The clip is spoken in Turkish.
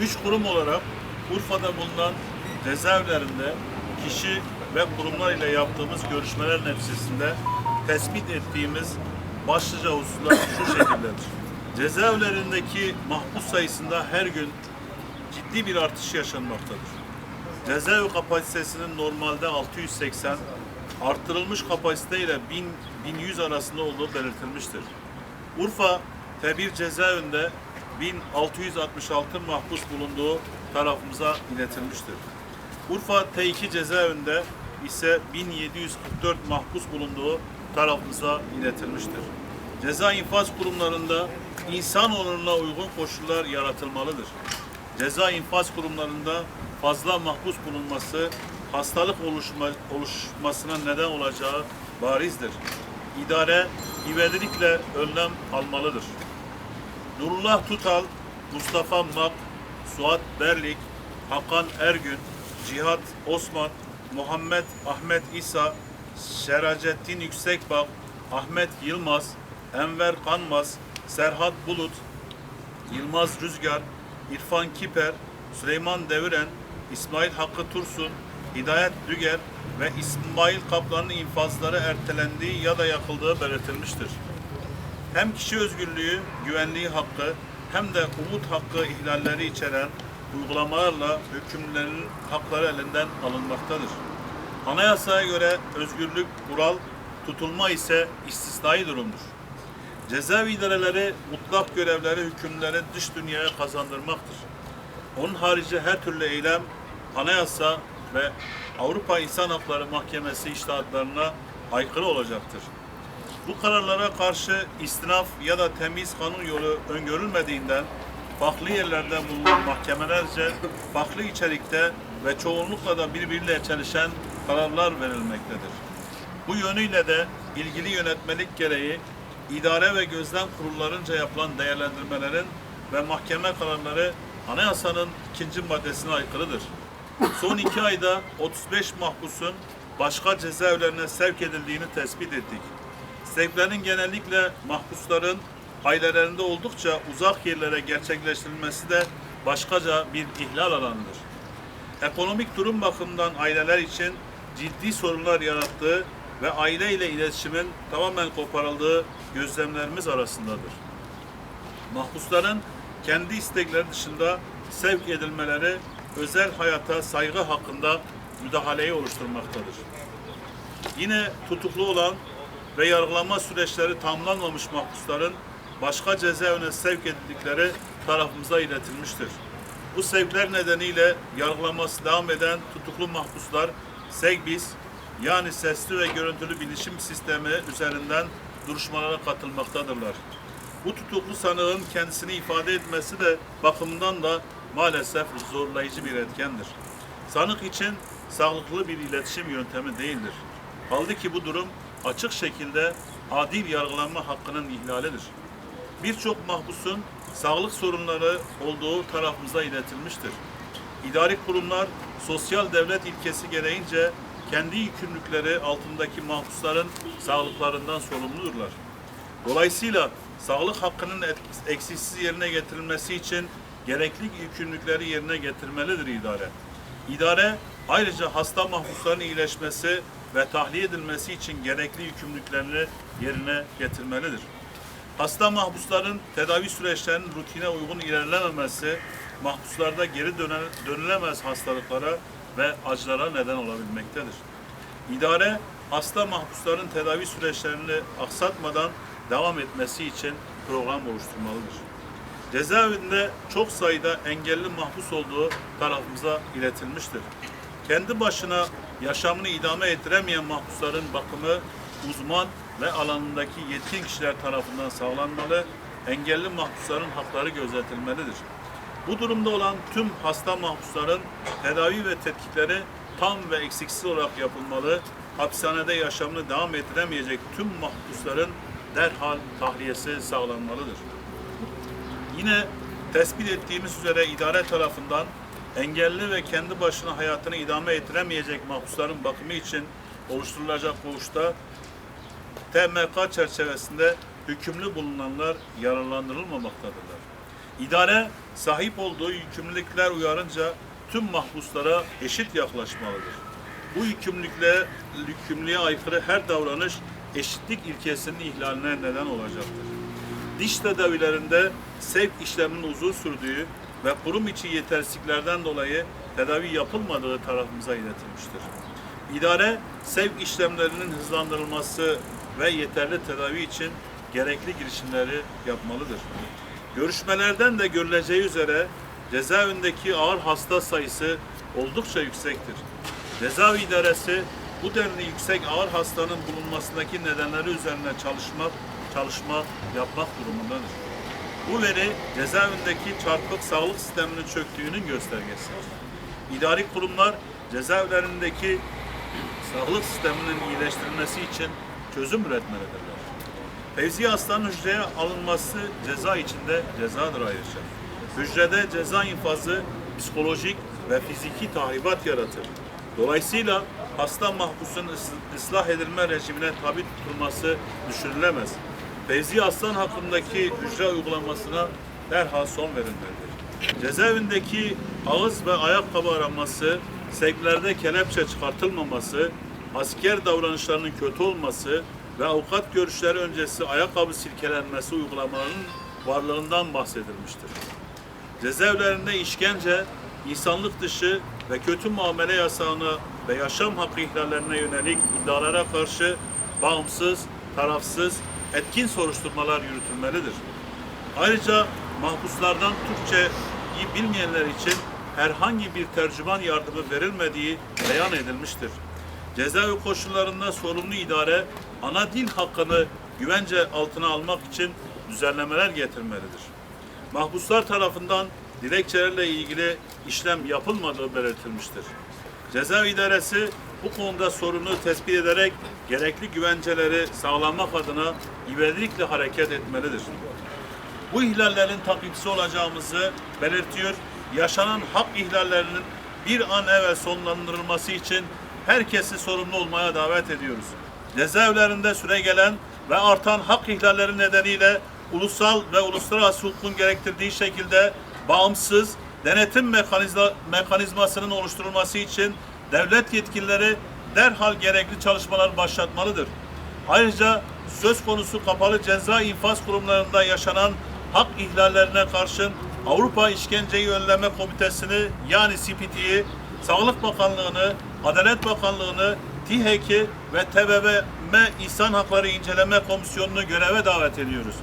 Üç kurum olarak Urfa'da bulunan cezaevlerinde kişi ve kurumlar ile yaptığımız görüşmeler neticesinde tespit ettiğimiz başlıca hususlar şu şekildedir. Cezaevlerindeki mahpus sayısında her gün ciddi bir artış yaşanmaktadır. Cezaevi kapasitesinin normalde 680, arttırılmış kapasite ile 1000 1100 arasında olduğu belirtilmiştir. Urfa T1 cezaevinde 1666 mahpus bulunduğu tarafımıza iletilmiştir. Urfa T2 cezaevinde ise 1744 mahpus bulunduğu tarafımıza iletilmiştir. Ceza infaz kurumlarında insan onuruna uygun koşullar yaratılmalıdır. Ceza infaz kurumlarında fazla mahpus bulunması hastalık oluşma, oluşmasına neden olacağı barizdir. İdare ivedilikle önlem almalıdır. Nurullah Tutal, Mustafa Mak, Suat Berlik, Hakan Ergün, Cihat Osman, Muhammed Ahmet İsa, Şeracettin Yüksekbak, Ahmet Yılmaz, Enver Kanmaz, Serhat Bulut, Yılmaz Rüzgar, İrfan Kiper, Süleyman Deviren, İsmail Hakkı Tursun, Hidayet Düger ve İsmail Kaplan'ın infazları ertelendiği ya da yakıldığı belirtilmiştir. Hem kişi özgürlüğü, güvenliği hakkı hem de umut hakkı ihlalleri içeren uygulamalarla hükümlülerin hakları elinden alınmaktadır. Anayasaya göre özgürlük kural, tutulma ise istisnai durumdur. Cezaevi idareleri mutlak görevleri hükümlüleri dış dünyaya kazandırmaktır. Onun harici her türlü eylem anayasa ve Avrupa İnsan Hakları Mahkemesi iştahatlarına aykırı olacaktır. Bu kararlara karşı istinaf ya da temiz kanun yolu öngörülmediğinden farklı yerlerde bulunan mahkemelerce farklı içerikte ve çoğunlukla da birbiriyle çelişen kararlar verilmektedir. Bu yönüyle de ilgili yönetmelik gereği idare ve gözlem kurullarınca yapılan değerlendirmelerin ve mahkeme kararları anayasanın ikinci maddesine aykırıdır. Son iki ayda 35 mahpusun başka cezaevlerine sevk edildiğini tespit ettik. Sevklerin genellikle mahpusların ailelerinde oldukça uzak yerlere gerçekleştirilmesi de başkaca bir ihlal alanıdır. Ekonomik durum bakımından aileler için ciddi sorunlar yarattığı ve aile ile iletişimin tamamen koparıldığı gözlemlerimiz arasındadır. Mahpusların kendi istekleri dışında sevk edilmeleri özel hayata saygı hakkında müdahaleyi oluşturmaktadır. Yine tutuklu olan ve yargılama süreçleri tamamlanmamış mahpusların başka cezaevine sevk edildikleri tarafımıza iletilmiştir. Bu sevkler nedeniyle yargılaması devam eden tutuklu mahpuslar SEGBİS yani sesli ve görüntülü bilişim sistemi üzerinden duruşmalara katılmaktadırlar. Bu tutuklu sanığın kendisini ifade etmesi de bakımından da maalesef zorlayıcı bir etkendir. Sanık için sağlıklı bir iletişim yöntemi değildir. Kaldı ki bu durum açık şekilde adil yargılanma hakkının ihlalidir. Birçok mahpusun sağlık sorunları olduğu tarafımıza iletilmiştir. İdari kurumlar sosyal devlet ilkesi gereğince kendi yükümlülükleri altındaki mahpusların sağlıklarından sorumludurlar. Dolayısıyla sağlık hakkının eksiksiz yerine getirilmesi için gerekli yükümlülükleri yerine getirmelidir idare. İdare ayrıca hasta mahpusların iyileşmesi ve tahliye edilmesi için gerekli yükümlülüklerini yerine getirmelidir. Hasta mahpusların tedavi süreçlerinin rutine uygun ilerlememesi, mahpuslarda geri dönülemez hastalıklara ve acılara neden olabilmektedir. İdare, hasta mahpusların tedavi süreçlerini aksatmadan devam etmesi için program oluşturmalıdır. Cezaevinde çok sayıda engelli mahpus olduğu tarafımıza iletilmiştir. Kendi başına yaşamını idame ettiremeyen mahpusların bakımı uzman ve alanındaki yetkin kişiler tarafından sağlanmalı, engelli mahpusların hakları gözetilmelidir. Bu durumda olan tüm hasta mahpusların tedavi ve tetkikleri tam ve eksiksiz olarak yapılmalı, hapishanede yaşamını devam ettiremeyecek tüm mahpusların derhal tahliyesi sağlanmalıdır. Yine tespit ettiğimiz üzere idare tarafından engelli ve kendi başına hayatını idame ettiremeyecek mahpusların bakımı için oluşturulacak koğuşta TMK çerçevesinde hükümlü bulunanlar yararlandırılmamaktadırlar. İdare sahip olduğu yükümlülükler uyarınca tüm mahpuslara eşit yaklaşmalıdır. Bu yükümlülükle, yükümlülüğe aykırı her davranış eşitlik ilkesinin ihlaline neden olacaktır. Diş tedavilerinde sevk işleminin uzun sürdüğü ve kurum içi yetersizliklerden dolayı tedavi yapılmadığı tarafımıza iletilmiştir. İdare sevk işlemlerinin hızlandırılması ve yeterli tedavi için gerekli girişimleri yapmalıdır. Görüşmelerden de görüleceği üzere cezaevindeki ağır hasta sayısı oldukça yüksektir. Cezaevi idaresi bu denli yüksek ağır hastanın bulunmasındaki nedenleri üzerine çalışmak, çalışma yapmak durumundadır. Bu veri cezaevindeki çarpık sağlık sisteminin çöktüğünün göstergesidir. İdari kurumlar cezaevlerindeki sağlık sisteminin iyileştirilmesi için çözüm üretmelidirler. Fevzi hastanın hücreye alınması ceza içinde cezadır ayrıca. Hücrede ceza infazı psikolojik ve fiziki tahribat yaratır. Dolayısıyla hasta mahpusun ıs- ıslah edilme rejimine tabi tutulması düşünülemez. Fevzi Aslan hakkındaki hücre uygulamasına derhal son verilmelidir. Cezaevindeki ağız ve ayakkabı aranması, sevklerde kelepçe çıkartılmaması, asker davranışlarının kötü olması ve avukat görüşleri öncesi ayakkabı silkelenmesi uygulamalarının varlığından bahsedilmiştir. Cezaevlerinde işkence, insanlık dışı ve kötü muamele yasağına ve yaşam hakkı ihlallerine yönelik iddialara karşı bağımsız, tarafsız, etkin soruşturmalar yürütülmelidir. Ayrıca mahpuslardan Türkçeyi bilmeyenler için herhangi bir tercüman yardımı verilmediği beyan edilmiştir. Cezaevi koşullarında sorumlu idare ana dil hakkını güvence altına almak için düzenlemeler getirmelidir. Mahpuslar tarafından dilekçelerle ilgili işlem yapılmadığı belirtilmiştir. Cezaevi idaresi bu konuda sorunu tespit ederek gerekli güvenceleri sağlamak adına ivedilikle hareket etmelidir. Bu ihlallerin takipçisi olacağımızı belirtiyor. Yaşanan hak ihlallerinin bir an evvel sonlandırılması için herkesi sorumlu olmaya davet ediyoruz. Cezaevlerinde süre gelen ve artan hak ihlalleri nedeniyle ulusal ve uluslararası hukukun gerektirdiği şekilde bağımsız denetim mekanizma, mekanizmasının oluşturulması için devlet yetkilileri derhal gerekli çalışmalar başlatmalıdır. Ayrıca söz konusu kapalı ceza infaz kurumlarında yaşanan hak ihlallerine karşın Avrupa İşkenceyi Önleme Komitesi'ni yani CPT'yi, Sağlık Bakanlığı'nı, Adalet Bakanlığı'nı, TİHEK'i ve TBMM İnsan Hakları İnceleme Komisyonu'nu göreve davet ediyoruz.